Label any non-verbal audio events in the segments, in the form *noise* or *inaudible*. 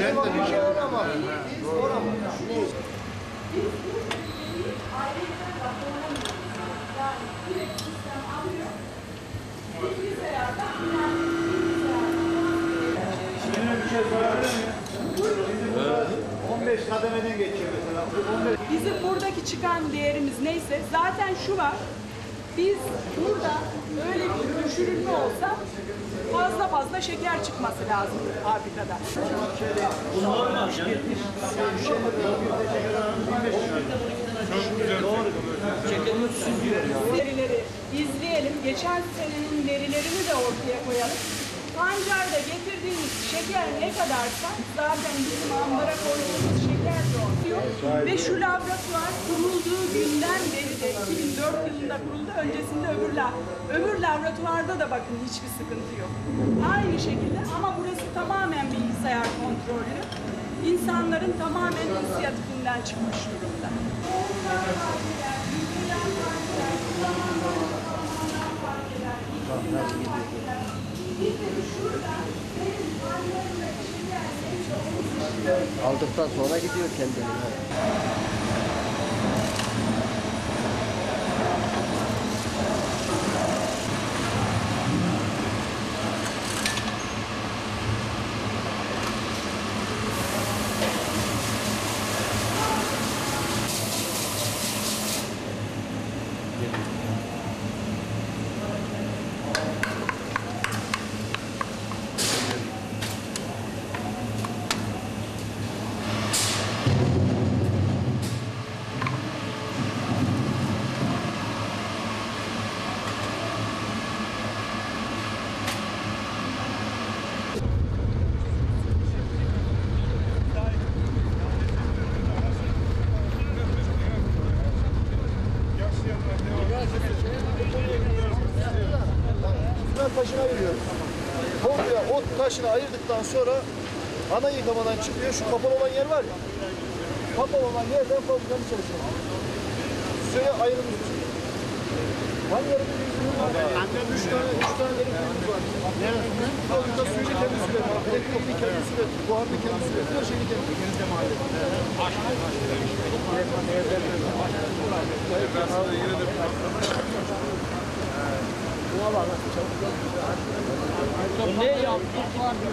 Ben de bir şey olamam. Olamam. Yine bir sorabilir miyim? Bizim burada 15 kademeden geçiyor mesela. Bu 15 Bizim buradaki çıkan değerimiz neyse zaten şu var. Biz burada öyle bir düşürülme olsa fazla fazla şeker çıkması lazım fabrikada. Verileri izleyelim. Geçen senenin verilerini de ortaya koyalım. Pancarda getirdiğimiz şeker ne kadarsa zaten bizim ambara koyduğumuz şeker de oluyor. Ve şu laboratuvar de 2004 yılında kuruldu. Öncesinde öbür, la, öbür laboratuvarda da bakın hiçbir sıkıntı yok. Aynı şekilde ama burası tamamen bilgisayar kontrollü. İnsanların tamamen inisiyatifinden çıkmış durumda. Aldıktan sonra gidiyor kendine. taşını ayırdıktan sonra ana yıkamadan çıkıyor. Şu kapalı olan yer var ya. Kapalı olan yerden fabrikanın içerisine. Suya ayrılmış. Hangi yerin yüzünü var? Üç tane, üç tane derin kuyumuz var. Neresinde? Fabrika suyunu kendi üretiyor. Elektriğini kendi üretiyor. Buharını kendi üretiyor. Her kendi üretiyor. Başka. Yine de ne yaptık var diyor.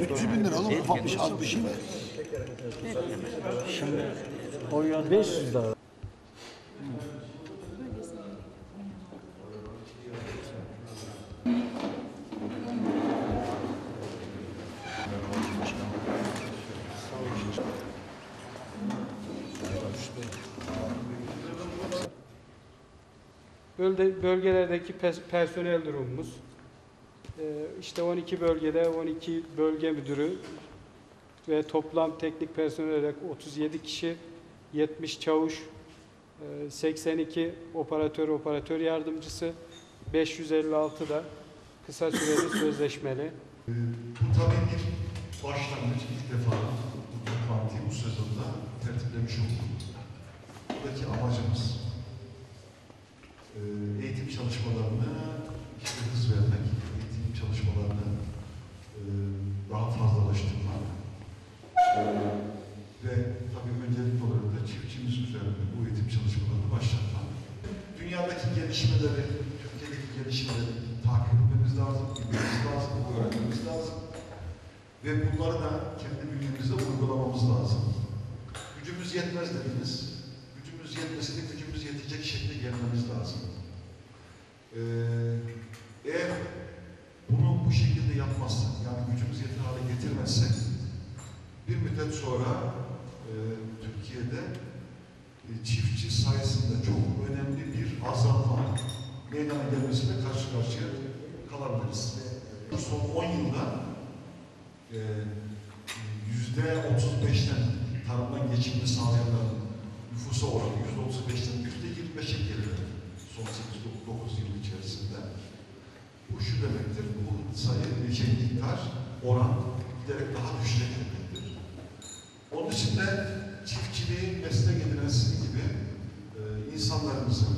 300 bin lira oğlum ufak bir şey, bir şey mi? Şimdi o yönde 500 lira. Bölge, bölgelerdeki personel durumumuz. Ee, işte 12 bölgede 12 bölge müdürü ve toplam teknik personel olarak 37 kişi, 70 çavuş, e, 82 operatör operatör yardımcısı, 556 da kısa süreli *coughs* sözleşmeli. Bu tabii bir başlangıç ilk defa bu toplantıyı bu sezonda tertiplemiş olduk. Buradaki amacımız e, eğitim çalışmalarına işte hız vermek, eğitim çalışmalarını e, daha fazlalaştırmak E, ve tabii öncelikli olarak da çiftçimiz üzerinde bu eğitim çalışmalarını başlatmak. Dünyadaki gelişmeleri, Türkiye'deki gelişmeleri takip etmemiz lazım, bilmemiz lazım, öğrenmemiz lazım. Ve bunları da kendi bünyemizde uygulamamız lazım. Gücümüz yetmez dediniz. Gücümüz yetmese de gücümüz yetecek şekilde gelmemiz lazım. Ee, eğer bunu bu şekilde yapmazsak, yani gücümüz yeter hale getirmezsek, bir müddet sonra e, Türkiye'de e, çiftçi sayısında çok önemli bir azalma meydana gelmesiyle karşı karşıya kalabiliriz. Son 10 yılda yüzde 35'ten tarımdan geçimini sağlayanların nüfusa oranı yüzde 35'ten yüzde 25'e geriledi son 8-9 yıl içerisinde. Bu şu demektir, bu sayı, şey, miktar, oran giderek daha düşecek demektir. Onun için de çiftçiliği meslek edinen gibi e, insanlarımızın,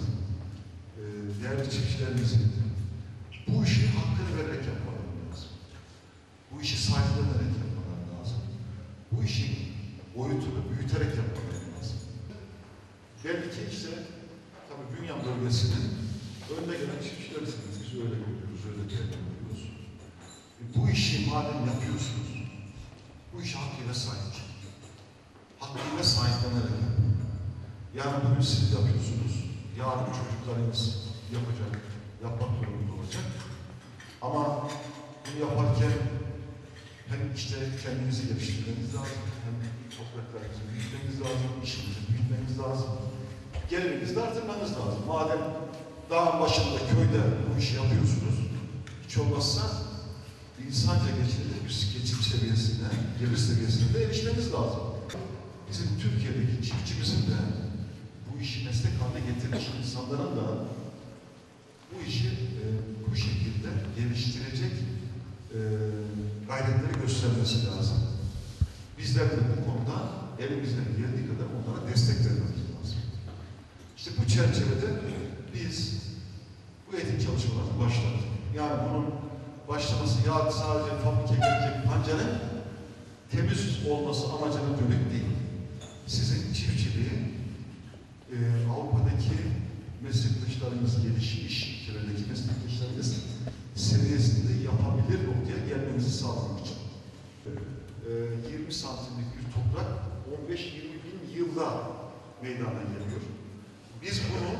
e, değerli çiftçilerimizin bu işi hakkını vererek lazım. Bu işi sahiplenerek yapmaları lazım. Bu işin boyutunu büyüterek yapmaları lazım. Belli ki işte tabii Bünyan bölgesinin önde gelen çiftçilerisiniz. Biz öyle görüyoruz, öyle değerlendiriyoruz. E, bu işi madem yapıyorsunuz, bu işi hakkıyla sahip. Hakkıyla sahiplenerek yapın. Yani bugün siz yapıyorsunuz, yarın çocuklarınız yapacak, yapmak durumunda olacak. Ama bunu yaparken işte kendinizi geliştirmeniz lazım, hem topraklarınızı büyütmeniz lazım, işinizi büyütmeniz lazım. Gelirinizi de artırmanız lazım. Madem dağın başında, köyde bu işi yapıyorsunuz, hiç olmazsa insanca geçirilir bir geçim seviyesine, gelir seviyesine de erişmeniz lazım. Bizim Türkiye'deki çiftçimizin de bu işi meslek haline getirmiş insanların da bu işi e, bu şekilde geliştirecek e, gayretleri göstermesi lazım. Bizler de bu konuda elimizden geldiği kadar onlara destek vermemiz lazım. İşte bu çerçevede biz bu eğitim çalışmalarını başladık. Yani bunun başlaması ya sadece fabrike gelecek pancarın temiz olması amacına dönük değil. Sizin çiftçiliği e, Avrupa'daki meslektaşlarımız gelişmiş ülkelerdeki meslektaşlarımız seviyesinde yapabilir noktaya gelmenizi sağlamak için. E, 20 santimlik bir toprak 15-20 bin yılda meydana geliyor. Biz bunu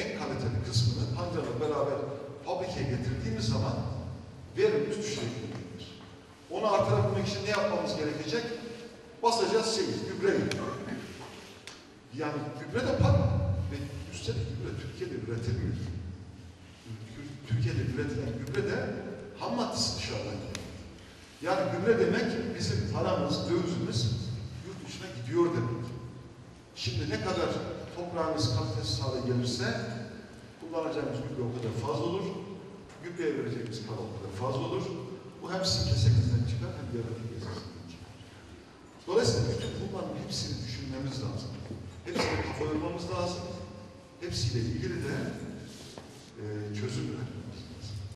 en kaliteli kısmını pancarla beraber fabrikaya getirdiğimiz zaman verimimiz düşecek demektir. Onu artırabilmek için ne yapmamız gerekecek? Basacağız şey, gübreyi. Yani gübre de para. Ve üstelik gübre Türkiye'de üretilmiyor. Türkiye'de üretilen gübre de ham maddesi dışarıdan. Yani gübre demek bizim paramız, dövizimiz yurt dışına gidiyor demek. Şimdi ne kadar toprağımız kalitesiz hale gelirse kullanacağımız gübre o kadar fazla olur. Gübreye vereceğimiz para o kadar fazla olur. Bu hem sizin kesenizden çıkar hem devletin kesesinden çıkar. Dolayısıyla bütün bunların hepsini düşünmemiz lazım. Hepsine kafa yormamız lazım. Hepsiyle ilgili de e, çözüm üretmemiz